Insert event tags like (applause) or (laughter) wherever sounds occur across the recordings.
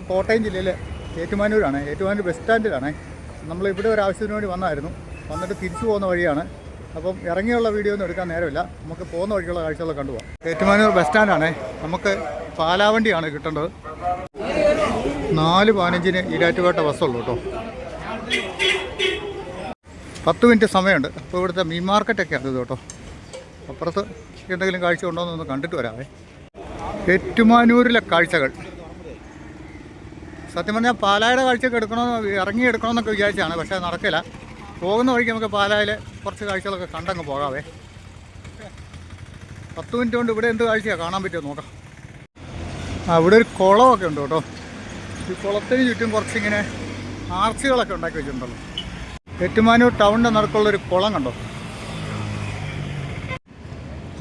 നമ്മളിപ്പോൾ കോട്ടയം ജില്ലയിലെ ഏറ്റുമാനൂരാണ് ഏറ്റുമാനൂർ ബസ് സ്റ്റാൻഡിലാണ്. നമ്മൾ ഇവിടെ ഒരു ആവശ്യത്തിന് വേണ്ടി വന്നായിരുന്നു. വന്നിട്ട് തിരിച്ചു പോകുന്ന വഴിയാണ്. അപ്പം ഇറങ്ങിയുള്ള വീഡിയോ ഒന്നും എടുക്കാൻ നേരമില്ല. നമുക്ക് പോകുന്ന വഴിക്കുള്ള കാഴ്ചകളൊക്കെ കണ്ടുപോകാം ഏറ്റുമാനൂർ ബസ് സ്റ്റാൻഡാണ്. നമുക്ക് പാലാവണ്ടിയാണ് കിട്ടേണ്ടത്. നാല് പതിനഞ്ചിന് ഈരാറ്റുപേട്ട ബസ്സുള്ളൂ കേട്ടോ. പത്ത് മിനിറ്റ് സമയമുണ്ട്. അപ്പോൾ ഇവിടുത്തെ മീൻ മാർക്കറ്റൊക്കെ ഇത് കേട്ടോ. അപ്പുറത്ത് എന്തെങ്കിലും കാഴ്ച ഉണ്ടോ എന്നൊന്ന് കണ്ടിട്ട് വരാമേ ഏറ്റുമാനൂരിലെ കാഴ്ചകൾ. സത്യം പറഞ്ഞാൽ പാലായുടെ കാഴ്ചയൊക്കെ എടുക്കണമെന്ന് ഇറങ്ങി എടുക്കണമെന്നൊക്കെ വിചാരിച്ചാണ് പക്ഷേ നടക്കില്ല. പോകുന്ന വഴിക്ക് നമുക്ക് പാലായിൽ കുറച്ച് കാഴ്ചകളൊക്കെ കണ്ടങ്ങ് പോകാവേ. പത്ത് മിനിറ്റ് കൊണ്ട് ഇവിടെ എന്ത് കാഴ്ചയാണ് കാണാൻ പറ്റുമോ നോക്കാം. ആ ഇവിടെ ഒരു കുളമൊക്കെ ഉണ്ട് കേട്ടോ. ഈ കുളത്തിന് ചുറ്റും കുറച്ചിങ്ങനെ ആർച്ചുകളൊക്കെ ഉണ്ടാക്കി വെച്ചിട്ടുണ്ടല്ലോ. ഏറ്റുമാനൂർ ടൗണിന്റെ നടുക്കുള്ളൊരു കുളം കണ്ടോ?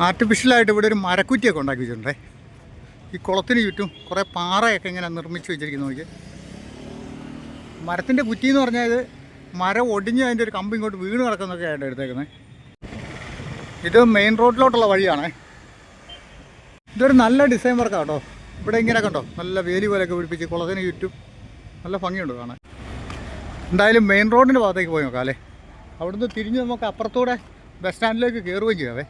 ആർട്ടിഫിഷ്യലായിട്ട് ഇവിടെ ഒരു മരക്കുറ്റിയൊക്കെ ഉണ്ടാക്കി വെച്ചിട്ടുണ്ടേ. ഈ കുളത്തിന് ചുറ്റും കുറേ പാറയൊക്കെ ഇങ്ങനെ നിർമ്മിച്ച് വെച്ചിരിക്കുന്നു നോക്കി മരത്തിന്റെ കുറ്റി എന്ന് പറഞ്ഞാൽ ഇത് മരം ഒടിഞ്ഞ് അതിന്റെ ഒരു കമ്പ് ഇങ്ങോട്ട് വീണ് കിടക്കുന്നൊക്കെ ആയിട്ട് എടുത്തേക്കുന്നത് ഇത് മെയിൻ റോഡിലോട്ടുള്ള വഴിയാണ്. ഇതൊരു നല്ല ഡിസൈൻ വർക്കാണ് കേട്ടോ ഇവിടെ ഇങ്ങനെ കണ്ടോ? നല്ല വേലി പോലെയൊക്കെ പിടിപ്പിച്ച് കുളത്തിന് ചുറ്റും നല്ല ഭംഗിയുണ്ട് കാണാൻ. എന്തായാലും മെയിൻ റോഡിന്റെ ഭാഗത്തേക്ക് പോയി നോക്കാം അല്ലേ? അവിടുന്ന് തിരിഞ്ഞ് നമുക്ക് അപ്പുറത്തൂടെ ബസ് സ്റ്റാൻഡിലേക്ക് കയറുകയും ചെയ്യാവേ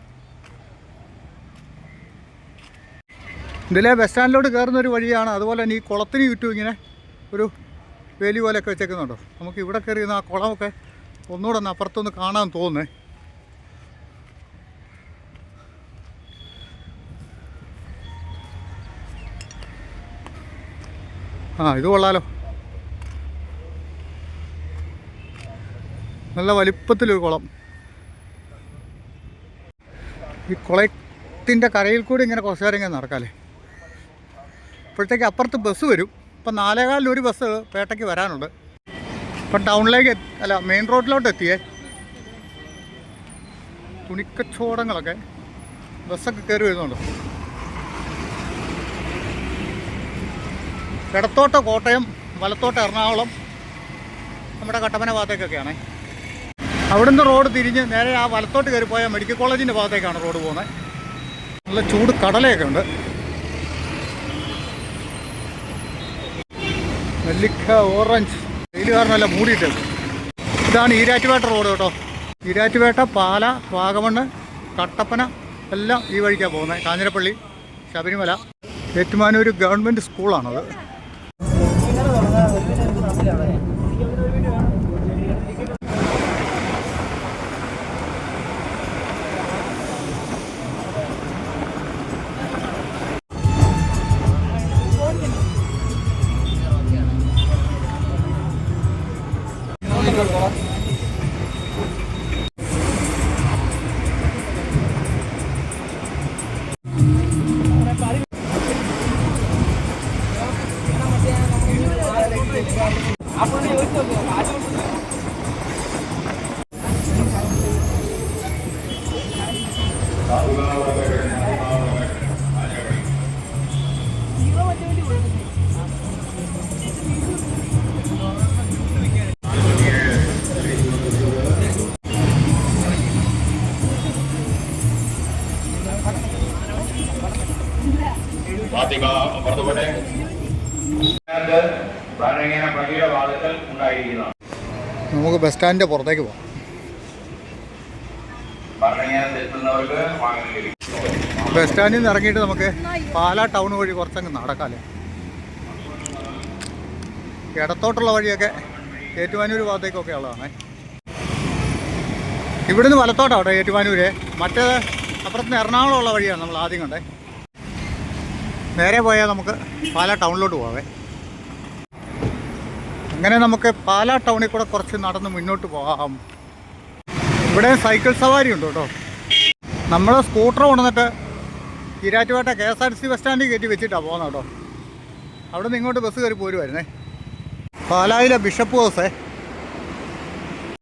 ഇതിലെ ബസ് സ്റ്റാൻഡിലോട്ട് കയറുന്ന ഒരു വഴിയാണ്. അതുപോലെ തന്നെ ഈ കുളത്തിന് ചുറ്റും ഇങ്ങനെ ഒരു വേലി പോലെയൊക്കെ വെച്ചേക്കുന്നുണ്ടോ. നമുക്ക് ഇവിടെ കയറിയുന്ന ആ കുളമൊക്കെ ഒന്നുകൂടെ ഒന്ന് അപ്പുറത്തൊന്ന് കാണാൻ തോന്നുന്നേ. ആ ഇത് കൊള്ളാലോ. നല്ല വലിപ്പത്തിലൊരു കുളം. ഈ കുളത്തിന്റെ കരയിൽ കൂടി ഇങ്ങനെ കുറച്ച് നേരം ഇങ്ങനെ നടക്കാമല്ലേ ഇപ്പോഴത്തേക്ക് അപ്പുറത്ത് ബസ് വരും. ഇപ്പം നാലേകാലിൽ ഒരു ബസ് പേട്ടയ്ക്ക് വരാനുണ്ട്. ഇപ്പം ടൗണിലേക്ക് അല്ല മെയിൻ റോഡിലോട്ട് എത്തിയേ. തുണിക്കച്ചോടങ്ങളൊക്കെ ബസ്സൊക്കെ കയറി വരുന്നുണ്ട്. ഇടത്തോട്ട് കോട്ടയം വലത്തോട്ട് എറണാകുളം നമ്മുടെ കട്ടപ്പന ഭാഗത്തേക്കൊക്കെയാണേ. അവിടുന്ന് റോഡ് തിരിഞ്ഞ് നേരെ ആ വലത്തോട്ട് കയറി പോയാൽ മെഡിക്കൽ കോളേജിന്റെ ഭാഗത്തേക്കാണ് റോഡ് പോകുന്നത്. നല്ല ചൂട് കടലയൊക്കെ ഉണ്ട്. നെല്ലിക്ക ഓറഞ്ച്. വെയിൽ കാരണമല്ല മൂടിയിട്ട്. ഇതാണ് ഈരാറ്റുപേട്ട റോഡ് കേട്ടോ. ഈരാറ്റുപേട്ട പാല വാഗമണ്ണ് കട്ടപ്പന എല്ലാം ഈ വഴിക്കാണ് പോകുന്നത് കാഞ്ഞിരപ്പള്ളി ശബരിമല. ഏറ്റുമാനൂർ ഗവൺമെന്റ് സ്കൂളാണത്. പുറത്തുപോട്ടെ ഭരണഘടന പള്ളിയുടെ വാദത്തിൽ ഉണ്ടായിരിക്കുന്നതാണ്. നമുക്ക് ബസ് സ്റ്റാൻഡിന്റെ പുറത്തേക്ക് പോകാം ഭരണഘടന ലഭിക്കും ബസ് സ്റ്റാൻഡിൽ നിന്ന് ഇറങ്ങിയിട്ട് നമുക്ക് പാലാ ടൗൺ വഴി കുറച്ചങ്ങ് നടക്കാമല്ലേ ഇടത്തോട്ടുള്ള വഴിയൊക്കെ ഏറ്റുമാനൂർ ഭാഗത്തേക്കൊക്കെ ഉള്ളതാണ്. ഇവിടുന്ന് വലത്തോട്ടാണ് കേട്ടോ ഏറ്റുമാനൂര്. മറ്റേ അപ്പുറത്തുനിന്ന് എറണാകുളമുള്ള വഴിയാണ് നമ്മൾ ആദ്യം കണ്ടേ. നേരെ പോയാൽ നമുക്ക് പാലാ ടൗണിലോട്ട് പോവേ. അങ്ങനെ നമുക്ക് പാലാ ടൗണിൽ കൂടെ കുറച്ച് നടന്ന് മുന്നോട്ട് പോകാം. ഇവിടെ സൈക്കിൾ സവാരി ഉണ്ട് കേട്ടോ. നമ്മൾ സ്കൂട്ടർ കൊണ്ടുവന്നിട്ട് Erattupetta K S R C bus സ്റ്റാൻഡിൽ കയറ്റി വെച്ചിട്ടാണ് പോകുന്നത് കേട്ടോ. അവിടെ നിന്ന് ഇങ്ങോട്ട് ബസ് കയറി പോരുമായിരുന്നേ പാലായിലെ ബിഷപ്പ് ഹൗസേ.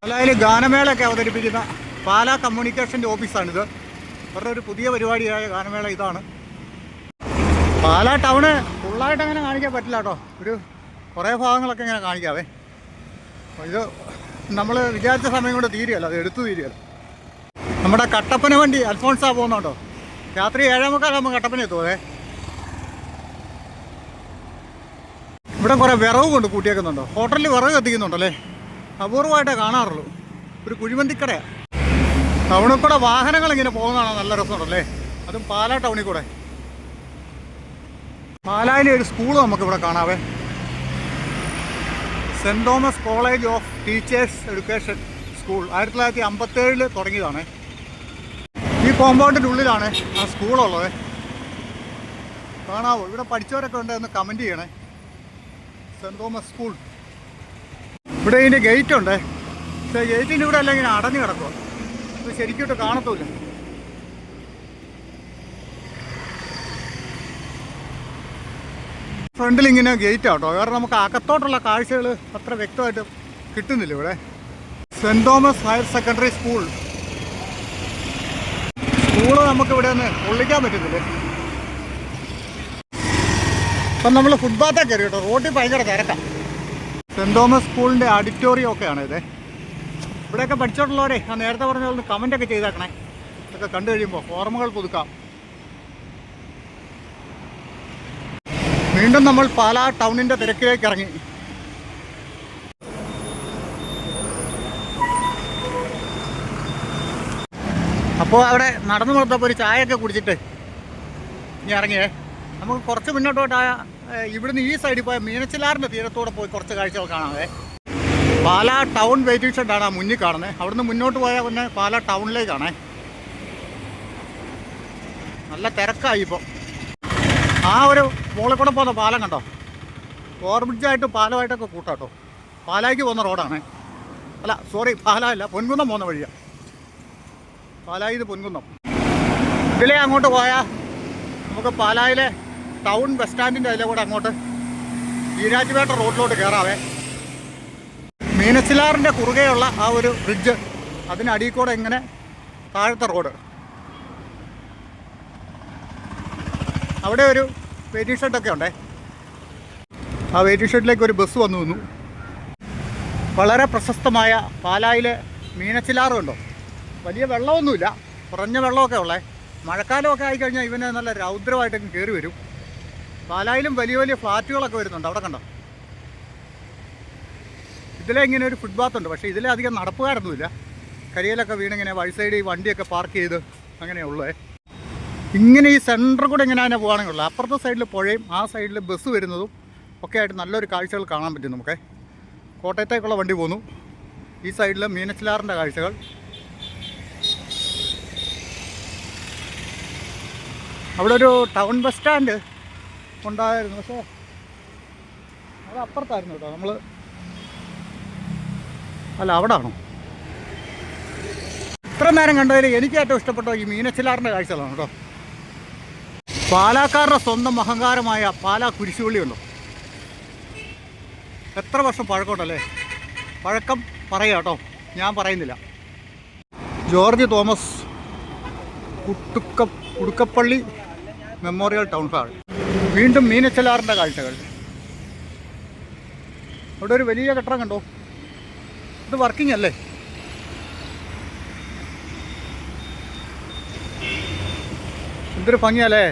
പാലായിൽ ഗാനമേളയൊക്കെ അവതരിപ്പിക്കുന്ന പാലാ കമ്മ്യൂണിക്കേഷന്റെ ഓഫീസാണിത്. അവരുടെ ഒരു പുതിയ പരിപാടിയായ ഗാനമേള ഇതാണ്. പാലാ ടൗണ് ഫുള്ളായിട്ട് അങ്ങനെ കാണിക്കാൻ പറ്റില്ല കേട്ടോ. ഒരു കുറേ ഭാഗങ്ങളൊക്കെ ഇങ്ങനെ കാണിക്കാവേ. ഇത് നമ്മൾ വിചാരിച്ച സമയം കൊണ്ട് തീരുകയല്ല അത് എടുത്തു തീരുകയല്ല. നമ്മുടെ കട്ടപ്പന വണ്ടി അൽഫോൺസാ പോകുന്നുണ്ടോ രാത്രി ഏഴേ മുക്കാലാകുമ്പോൾ കട്ടപ്പന എത്തുമേ ഇവിടെ കുറേ വിറവ് കൊണ്ട് കൂട്ടിയേക്കുന്നുണ്ടോ? ഹോട്ടലിൽ വിറവ് കത്തിക്കുന്നുണ്ടല്ലേ? അപൂർവമായിട്ടേ കാണാറുള്ളൂ. ഒരു കുഴിമന്തിക്കടയാണ് ടൗണിൽ കൂടെ വാഹനങ്ങൾ ഇങ്ങനെ പോകുന്നതാണ് നല്ല രസമുണ്ടല്ലേ? അതും പാലാ ടൗണിൽ കൂടെ പാലായിലെ ഒരു സ്കൂൾ നമുക്കിവിടെ കാണാവേ. Saint Thomas college of teachers education school. ആയിരത്തി തൊള്ളായിരത്തി അമ്പത്തേഴിൽ തുടങ്ങിയതാണ്. കോമ്പൗണ്ടിന്റെ ഉള്ളിലാണ് ആ സ്കൂളുള്ളത്. കാണാവോ? ഇവിടെ പഠിച്ചവരൊക്കെ ഉണ്ട് എന്ന് കമന്റ് ചെയ്യണേ. Saint Thomas school. ഇവിടെ ഇതിന്റെ ഗേറ്റ് ഉണ്ട്. പക്ഷേ ഗേറ്റിന്റെ ഇവിടെ എല്ലാം ഇങ്ങനെ അടഞ്ഞു കിടക്കുക ഇത് ശരിക്കും കാണത്തൂല്ല. ഫ്രണ്ടിൽ ഇങ്ങനെ ഗേറ്റ് ആട്ടോ കാരണം നമുക്ക് അകത്തോട്ടുള്ള കാഴ്ചകൾ അത്ര വ്യക്തമായിട്ട് കിട്ടുന്നില്ല ഇവിടെ. Saint Thomas higher secondary school. School നമുക്ക് ഇവിടെ ഒന്ന് പൊള്ളിക്കാൻ പറ്റുന്നില്ലേ അപ്പം നമ്മൾ ഫുട്പാത്തേ കയറി കേട്ടോ. റോഡിൽ ഭയങ്കര തിരക്കാം. സെന്റ് തോമസ് സ്കൂളിന്റെ ഓഡിറ്റോറിയം ഒക്കെയാണ് ഇത്. ഇവിടെയൊക്കെ പഠിച്ചിട്ടുള്ളവരെ ഞാൻ നേരത്തെ പറഞ്ഞ പോലെ കമന്റൊക്കെ ചെയ്തേക്കണേ. ഇതൊക്കെ കണ്ടു കഴിയുമ്പോൾ ഓർമ്മകൾ പുതുക്കാം. വീണ്ടും നമ്മൾ പാലാ ടൗണിന്റെ തിരക്കിലേക്ക് ഇറങ്ങി. അപ്പോൾ അവിടെ നടന്നു കൊടുത്തപ്പോൾ ഒരു ചായയൊക്കെ കുടിച്ചിട്ട് ഇനി ഇറങ്ങിയേ. നമുക്ക് കുറച്ച് മുന്നോട്ടോട്ട് ആ ഇവിടുന്ന് ഈ സൈഡിൽ പോയ മീനച്ചിലാറിന്റെ തീരത്തൂടെ പോയി കുറച്ച് കാഴ്ചകൾ കാണാതെ പാല ടൗൺ വെയിറ്റിംഗ് ഷെഡാണ് ആ മുന്നിൽ കാണുന്നത് അവിടുന്ന് മുന്നോട്ട് പോയാൽ പിന്നെ പാല ടൗണിലേക്കാണേ. നല്ല തിരക്കായി ഇപ്പോൾ ആ ഒരു മുകളിൽ കൂടെ പോകുന്ന പാലം കണ്ടോ? ഓവർബ്രിഡ്ജായിട്ട് പാലമായിട്ടൊക്കെ കൂട്ടാട്ടോ. പാലായിക്ക് പോകുന്ന റോഡാണ് അല്ല സോറി പാലമല്ല പൊൻകുന്നം പോകുന്ന വഴിയാണ് പാലായി ഇത് പൊൻകുന്നം. ഇതിലെ അങ്ങോട്ട് പോയാൽ നമുക്ക് പാലായിലെ ടൗൺ ബസ് സ്റ്റാൻഡിന്റെ അതിലെ കൂടെ അങ്ങോട്ട് ഈരാറ്റുപേട്ട റോഡിലോട്ട് കയറാവേ മീനച്ചിലാറിന്റെ കുറുകെയുള്ള ആ ഒരു ബ്രിഡ്ജ് അതിനടിയിൽ കൂടെ ഇങ്ങനെ താഴത്തെ റോഡ്. അവിടെ ഒരു വെയിറ്റിംഗ് ഷെഡൊക്കെ ഉണ്ടേ. ആ വെയിറ്റിംഗ് ഷെഡിലേക്ക് ഒരു ബസ് വന്നു നിന്നു. വളരെ പ്രശസ്തമായ പാലായിലെ മീനച്ചിലാറ് ഉണ്ടോ വലിയ വെള്ളമൊന്നുമില്ല. കുറഞ്ഞ വെള്ളമൊക്കെ ഉള്ളേ. മഴക്കാലമൊക്കെ ആയിക്കഴിഞ്ഞാൽ ഇവനെ നല്ല രൗദ്രമായിട്ടൊക്കെ കയറി വരും. പാലായിലും വലിയ വലിയ ഫ്ലാറ്റുകളൊക്കെ വരുന്നുണ്ട്. അവിടെ കണ്ടോ? ഇതിലെ ഇങ്ങനെ ഒരു ഫുട്പാത്ത് ഉണ്ട് പക്ഷേ ഇതിലെ അധികം നടപ്പുകാരൊന്നുമില്ല. കരിയിലൊക്കെ വീണിങ്ങനെ വഴി സൈഡിൽ വണ്ടിയൊക്കെ പാർക്ക് ചെയ്ത് അങ്ങനെയുള്ളേ ഇങ്ങനെ ഈ സെന്റർ കൂടെ ഇങ്ങനെ തന്നെ പോകുകയാണെങ്കിലുള്ള അപ്പുറത്തെ സൈഡിൽ പുഴയും ആ സൈഡിൽ ബസ് വരുന്നതും ഒക്കെ ആയിട്ട് നല്ലൊരു കാഴ്ചകൾ കാണാൻ പറ്റും നമുക്ക്. കോട്ടയത്തേക്കുള്ള വണ്ടി പോന്നു. ഈ സൈഡിൽ മീനച്ചിലാറിന്റെ കാഴ്ചകൾ. അവിടെ ഒരു ടൗൺ ബസ് സ്റ്റാൻഡ് ഉണ്ടായിരുന്നു. പക്ഷേ അത് അപ്പുറത്തായിരുന്നു കേട്ടോ. നമ്മൾ അല്ല അവിടെ ആണോ ഇത്ര നേരം കണ്ടതിൽ എനിക്ക് ഏറ്റവും ഇഷ്ടപ്പെട്ട ഈ മീനച്ചിലാറിന്റെ കാഴ്ചകളാണ് കേട്ടോ. പാലാക്കാരുടെ സ്വന്തം അഹങ്കാരമായ പാലാ കുരിശുപള്ളിയുണ്ടോ എത്ര വർഷം പഴക്കമുണ്ടല്ലേ? പഴക്കം പറയാം കേട്ടോ. ഞാൻ പറയുന്നില്ല. ജോർജ് തോമസ് കുട്ടുക്ക കുടുക്കപ്പള്ളി മെമ്മോറിയൽ ടൗൺ ഹാൾ. വീണ്ടും മീനച്ചലാറിന്റെ കാഴ്ചകൾ. അവിടെ ഒരു വലിയ കെട്ടിടം കണ്ടോ? ഇത് വർക്കിംഗ് അല്ലേ? എന്തൊരു ഭംഗിയല്ലേ?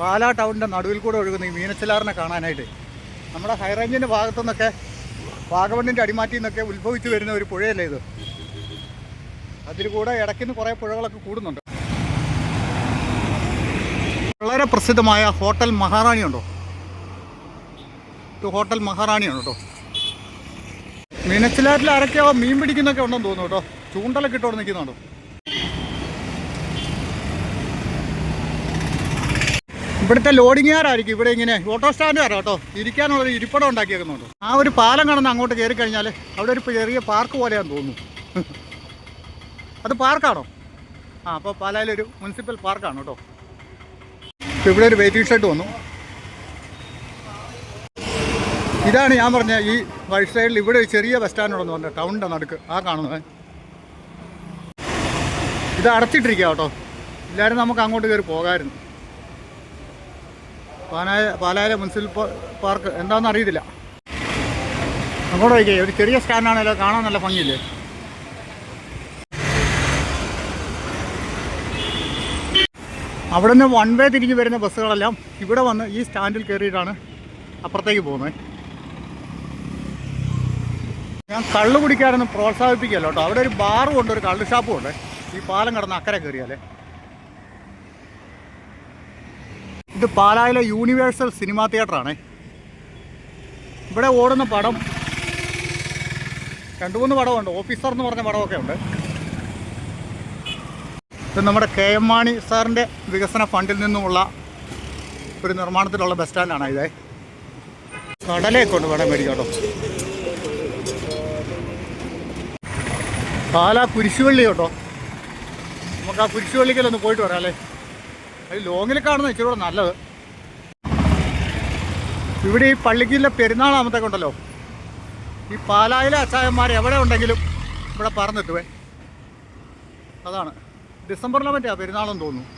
പാലാ ടൗണിന്റെ നടുവിൽ കൂടെ ഒഴുകുന്ന ഈ മീനച്ചലാറിനെ കാണാനായിട്ട്. നമ്മുടെ ഹൈറേഞ്ചിന്റെ ഭാഗത്തു നിന്നൊക്കെ വാഗമണ്ണിന്റെ അടിമാറ്റിൽ നിന്നൊക്കെ ഉത്ഭവിച്ചു വരുന്ന ഒരു പുഴയല്ലേ ഇത്? അതിൽ കൂടെ ഇടയ്ക്കുന്ന് കുറേ പുഴകളൊക്കെ കൂടുന്നുണ്ട്. വളരെ പ്രസിദ്ധമായ ഹോട്ടൽ മഹാറാണി ഉണ്ടോ? ഹോട്ടൽ മഹാറാണിയാണ് കേട്ടോ മീനച്ചിലാറ്റിൽ ആരൊക്കെയോ മീൻ പിടിക്കുന്നൊക്കെ ഉണ്ടെന്ന് തോന്നുന്നു കേട്ടോ. ചൂണ്ടലൊക്കെ ഇട്ടോടെ നിൽക്കുന്നുണ്ടോ? ഇവിടുത്തെ ലോഡിങ്ങുകാരായിരിക്കും ഇവിടെ ഇങ്ങനെ ഓട്ടോ സ്റ്റാൻഡുകാരാ കേട്ടോ. ഇരിക്കാനുള്ളൊരു ഇരിപ്പിടം ഉണ്ടാക്കിയേക്കുന്നുണ്ട്. ആ ഒരു പാലം കടന്ന് അങ്ങോട്ട് കയറി കഴിഞ്ഞാൽ അവിടെ ഒരു ചെറിയ പാർക്ക് പോലെയാന്ന് തോന്നുന്നു. (laughs) അത് പാർക്കാണോ? ആ അപ്പോൾ പാലായിലൊരു മുനിസിപ്പൽ പാർക്കാണ് കേട്ടോ. ഇപ്പോൾ ഇവിടെ ഒരു വെയിറ്റിംഗ് ഷെഡ് വന്നു. ഇതാണ് ഞാൻ പറഞ്ഞ ഈ വഴി സൈഡിൽ ഇവിടെ ഒരു ചെറിയ ബസ് സ്റ്റാൻഡ് ഉണ്ടെന്ന് പറഞ്ഞ ടൗണിന്റെ നടുക്ക്. ആ കാണുന്നത്. ഇത് അടച്ചിട്ടിരിക്കുക കേട്ടോ. എല്ലാവരും നമുക്ക് അങ്ങോട്ട് കയറി പോകാമായിരുന്നു പാലായ പാലായ മുനിസിപ്പൽ പാർക്ക് എന്താണെന്ന് അറിയത്തില്ല. അങ്ങോട്ട് വയ്ക്കേ ഒരു ചെറിയ സ്റ്റാൻഡാണല്ലോ കാണാൻ നല്ല ഭംഗിയില്ലേ? അവിടെ നിന്ന് വൺ വേ തിരിഞ്ഞ് വരുന്ന ബസ്സുകളെല്ലാം ഇവിടെ വന്ന് ഈ സ്റ്റാൻഡിൽ കയറിയിട്ടാണ് അപ്പുറത്തേക്ക് പോകുന്നത്. ഞാൻ കള്ള് കുടിക്കാനൊന്നും പ്രോത്സാഹിപ്പിക്കുകയല്ലോ കേട്ടോ. അവിടെ ഒരു ബാറും ഉണ്ട് ഒരു കള്ള് ഷാപ്പും ഉണ്ട്. ഈ പാലം കടന്ന് അക്കരെ കയറിയാലേ. ഇത് പാലായിലെ യൂണിവേഴ്സൽ സിനിമാ തിയേറ്ററാണേ. ഇവിടെ ഓടുന്ന പടം രണ്ട് മൂന്ന് പടമുണ്ട്. ഓഫീസർ എന്ന് പറഞ്ഞ പടമൊക്കെ ഉണ്ട്. ഇത് നമ്മുടെ കെ എം മാണി സാറിന്റെ വികസന ഫണ്ടിൽ നിന്നുമുള്ള ഒരു നിർമ്മാണത്തിലുള്ള ബസ് സ്റ്റാൻഡാണ് ഇതേ. കടലയൊക്കെ കൊണ്ട് വേണം മേടിക്കാട്ടോ പാലാ കുരിശുവള്ളി കേട്ടോ. നമുക്ക് ആ കുരിശുവള്ളിക്കലൊന്ന് പോയിട്ട് വരാം അല്ലേ? അത് ലോങ്ങിൽ കാണുന്ന ഇച്ചിരി കൂടെ നല്ലത്. ഇവിടെ ഈ പള്ളിക്കിലെ പെരുന്നാളാകുമ്പോഴത്തേക്കുണ്ടല്ലോ ഈ പാലായിലെ അച്ചായന്മാർ എവിടെ ഉണ്ടെങ്കിലും ഇവിടെ പറന്നിട്ടുവേ അതാണ്. ഡിസംബറിലെ മറ്റേ പെരുന്നാളെന്ന് തോന്നുന്നു.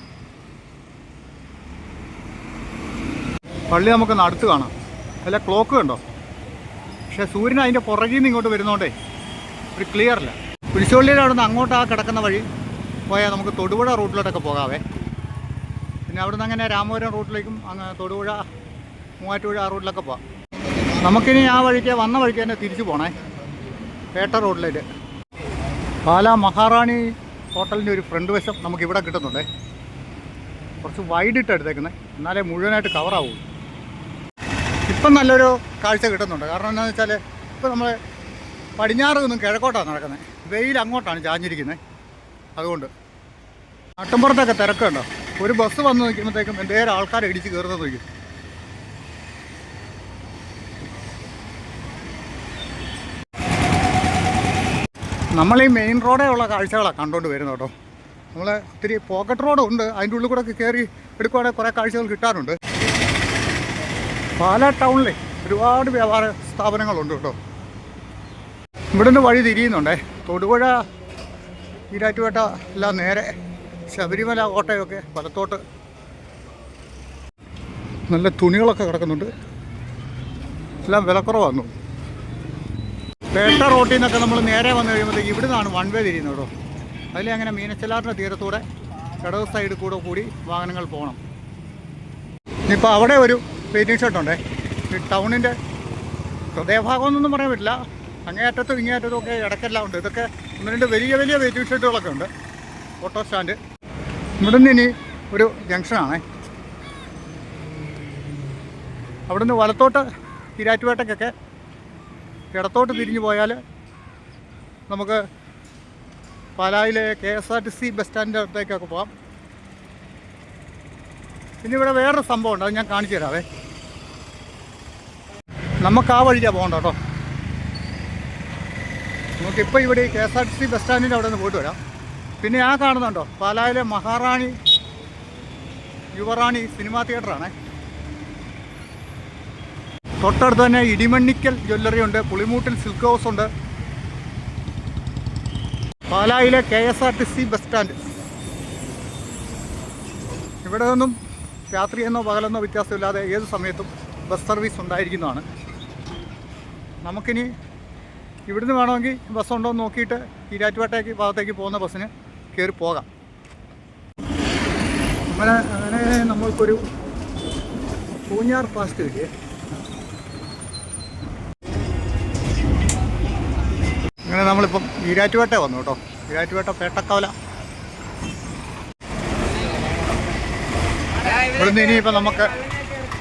പള്ളി നമുക്കൊന്ന് അടുത്ത് കാണാം. അല്ല ക്ലോക്ക് കണ്ടോ? പക്ഷെ സൂര്യൻ അതിന്റെ പുറകിൽ നിന്ന് ഇങ്ങോട്ട് വരുന്നോണ്ടേ ഒരു ക്ലിയർ അല്ല കുരിശുപള്ളിയുടെ അവിടെ നിന്ന് അങ്ങോട്ട് ആ കിടക്കുന്ന വഴി പോയാൽ നമുക്ക് തൊടുപുഴ റൂട്ടിലോട്ടൊക്കെ പോകാവേ. പിന്നെ അവിടെ നിന്ന് അങ്ങനെ രാമപുരം റൂട്ടിലേക്കും അങ്ങ് തൊടുപുഴ മൂവാറ്റുപുഴ ആ റൂട്ടിലൊക്കെ പോവാം. നമുക്കിനി ആ വഴിക്ക് വന്ന വഴിക്ക് തന്നെ തിരിച്ചു പോണേ. പേട്ട റോഡിലേക്ക് പാലാ മഹാറാണി ഹോട്ടലിന്റെ ഒരു ഫ്രണ്ട് വശം നമുക്ക് ഇവിടെ കിട്ടുന്നുണ്ടേ. കുറച്ച് വൈഡ് ഇട്ട് എടുത്തേക്കുന്നത് എന്നാലേ മുഴുവനായിട്ട് കവറാവൂ ഇപ്പം നല്ലൊരു കാഴ്ച കിട്ടുന്നുണ്ട്. കാരണം എന്താണെന്ന് വെച്ചാൽ ഇപ്പം നമ്മൾ പടിഞ്ഞാറ് നിന്നും കിഴക്കോട്ടാണ് നടക്കുന്നത് വെയിൽ അങ്ങോട്ടാണ് ചാഞ്ഞിരിക്കുന്നത് അതുകൊണ്ട് നാട്ടിൻപുറത്തൊക്കെ തിരക്കുണ്ടോ? ഒരു ബസ് വന്ന് നിൽക്കുമ്പോഴത്തേക്കും എന്തേലും ആൾക്കാരെ ഇടിച്ച് കയറുന്നത് നോക്കും നമ്മൾ ഈ മെയിൻ റോഡേ ഉള്ള കാഴ്ചകളാണ് കണ്ടുകൊണ്ട് വരുന്നത് കേട്ടോ. നമ്മൾ ഒത്തിരി പോക്കറ്റ് റോഡും ഉണ്ട് അതിന്റെ ഉള്ളിൽ കൂടെ കയറി എടുക്കുവാണെങ്കിൽ കുറേ കാഴ്ചകൾ കിട്ടാറുണ്ട് പാല ടൗണിലെ ഒരുപാട് വ്യാപാര സ്ഥാപനങ്ങളുണ്ട് കേട്ടോ. ഇവിടുന്ന് വഴി തിരിയുന്നുണ്ടേ. തൊടുപുഴ ഈരാറ്റുപേട്ട എല്ലാം നേരെ ശബരിമല കോട്ടയൊക്കെ വലത്തോട്ട്. നല്ല തുണികളൊക്കെ കിടക്കുന്നുണ്ട്. എല്ലാം വിലക്കുറവാന്നു പേട്ട റോട്ടിൽ നിന്നൊക്കെ നമ്മൾ നേരെ വന്നു കഴിയുമ്പോഴത്തേക്ക് ഇവിടെ നിന്നാണ് വൺ വേ തിരിയുന്നത് കേട്ടോ. അതിൽ അങ്ങനെ മീനച്ചലാറിന്റെ തീരത്തൂടെ കടവ് സൈഡിൽ കൂടെ കൂടി വാഹനങ്ങൾ പോകണം ഇപ്പോൾ അവിടെ ഒരു വെയിറ്റിംഗ് ഷെഡുണ്ടേ ഈ ടൗണിന്റെ ഹൃദയഭാഗമെന്നൊന്നും പറയാൻ പറ്റില്ല. അങ്ങേയറ്റത്തും ഇങ്ങേയറ്റത്തും ഒക്കെ ഇടയ്ക്കെല്ലാം ഉണ്ട്. ഇതൊക്കെ ഒന്ന് രണ്ട് വലിയ വലിയ വെയിറ്റിംഗ് ഷെഡുകളൊക്കെ ഉണ്ട്. ഓട്ടോ സ്റ്റാൻഡ് ഇവിടെ നിന്ന് ഇനി ഒരു ജംഗ്ഷനാണേ അവിടുന്ന് വലത്തോട്ട് ഇരാറ്റുപേട്ടയ്ക്കൊക്കെ ഇടത്തോട്ട് തിരിഞ്ഞു പോയാൽ നമുക്ക് പാലായിലെ K S R T C bus സ്റ്റാൻഡിന്റെ അടുത്തേക്കൊക്കെ പോകാം പിന്നെ ഇവിടെ വേറൊരു സംഭവം ഉണ്ട് അത് ഞാൻ കാണിച്ചു തരാവേ. നമുക്ക് ആ വഴിയാണ് പോകണ്ട കേട്ടോ. നമുക്കിപ്പോൾ ഇവിടെ K S R T C bus സ്റ്റാൻഡിന്റെ അവിടെ നിന്ന് പോയിട്ട് വരാം. പിന്നെ ആ കാണുന്നുണ്ടോ പാലായിലെ മഹാറാണി യുവറാണി സിനിമാ തിയേറ്ററാണേ. തൊട്ടടുത്ത് തന്നെ ഇടിമണ്ണിക്കൽ ജ്വല്ലറി ഉണ്ട് പുളിമൂട്ടിൽ സിൽക്ക് ഹൗസ് ഉണ്ട്. പാലായിലെ K S R T C bus stand. ഇവിടെ നിന്നും രാത്രിയെന്നോ പകലെന്നോ വ്യത്യാസമില്ലാതെ ഏത് സമയത്തും ബസ് സർവീസ് ഉണ്ടായിരിക്കുന്നതാണ്. നമുക്കിനി ഇവിടുന്ന് വേണമെങ്കിൽ ബസ് ഉണ്ടോ എന്ന് നോക്കിയിട്ട് ഈരാറ്റുപേട്ടയ്ക്ക് ഭാഗത്തേക്ക് പോകുന്ന ബസ്സിന് കയറി പോകാം. അങ്ങനെ അങ്ങനെ നമ്മൾക്കൊരു പൂഞ്ഞാർ ഫാസ്റ്റ് കിട്ടിയേ അങ്ങനെ നമ്മളിപ്പം ഈരാറ്റുപേട്ട വന്നു കേട്ടോ. ഈരാറ്റുപേട്ട പേട്ടക്കവല. ഇവിടുന്ന് ഇനിയിപ്പോൾ നമുക്ക്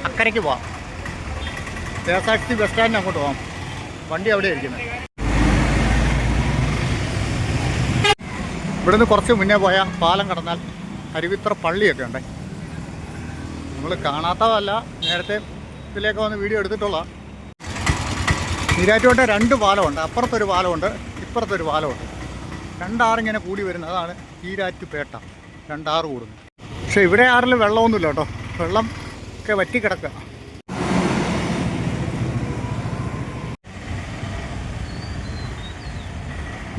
അക്കരയ്ക്ക് പോവാം. സി ബസ് സ്റ്റാൻഡിന് അങ്ങോട്ട് പോവാം. വണ്ടി അവിടെ ഇരിക്കുന്നത്. ഇവിടുന്ന് കുറച്ച് മുന്നേ പോയാൽ പാലം കടന്നാൽ അരുവിത്ര പള്ളിയൊക്കെ ഉണ്ട്. നമ്മൾ കാണാത്തതല്ല നേരത്തെ ഇതിലേക്ക് വന്ന് വീഡിയോ എടുത്തിട്ടുള്ള നീരാറ്റുപേട്ട രണ്ട് പാലമുണ്ട് അപ്പുറത്തൊരു പാലമുണ്ട് ഇപ്പുറത്തൊരു പാലമുണ്ട്. രണ്ടാറിങ്ങനെ കൂടി വരുന്നത്. അതാണ് ഈരാറ്റുപേട്ട രണ്ടാറ് കൂടുന്നു. പക്ഷേ ഇവിടെ ആറിൽ വെള്ളമൊന്നുമില്ല കേട്ടോ. വെള്ളം ഒക്കെ വറ്റിക്കിടക്കുക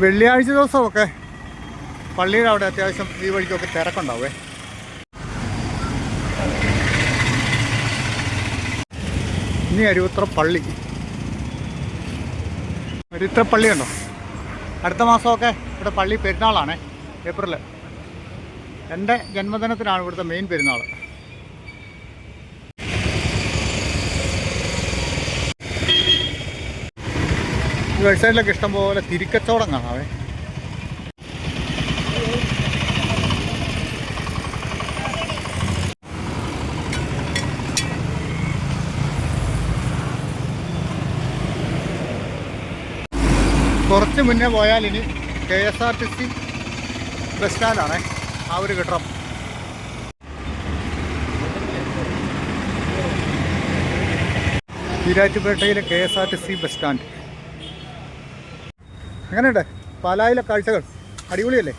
വെള്ളിയാഴ്ച ദിവസമൊക്കെ പള്ളിയുടെ അവിടെ അത്യാവശ്യം ഈ വഴിക്കൊക്കെ തിരക്കുണ്ടാവേ ഇനി അരുവത്ര പള്ളി. അരുത്ര പള്ളി ഉണ്ടോ അടുത്ത മാസമൊക്കെ ഇവിടെ പള്ളി പെരുന്നാളാണ് ഏപ്രിൽ എന്റെ ജന്മദിനത്തിനാണ് ഇവിടുത്തെ മെയിൻ പെരുന്നാൾ. ഈ വെബ്സൈറ്റിലൊക്കെ ഇഷ്ടംപോലെ തിരിക്കച്ചവടം കാണാവേ. കുറച്ച് മുന്നേ പോയാൽ ഇനി K S R T C bus സ്റ്റാൻഡാണ്. ആ ഒരു കെട്ടിടം ഈരാറ്റുപേട്ടയിലെ K S R T C bus stand. എങ്ങനെയുണ്ട്? പാലായിലെ കാഴ്ചകൾ? അടിപൊളിയല്ലേ?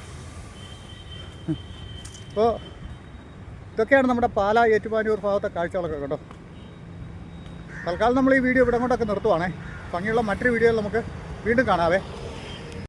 അപ്പോൾ ഇതൊക്കെയാണ് നമ്മുടെ പാല ഏറ്റുമാനൂർ ഭാഗത്തെ കാഴ്ചകളൊക്കെ കേട്ടോ. തൽക്കാലം നമ്മൾ ഈ വീഡിയോ ഇവിടെ കൊണ്ടൊക്കെ നിർത്തുവാണേ. ഭംഗിയുള്ള മറ്റൊരു വീഡിയോയിൽ നമുക്ക് വീണ്ടും കാണാവേ.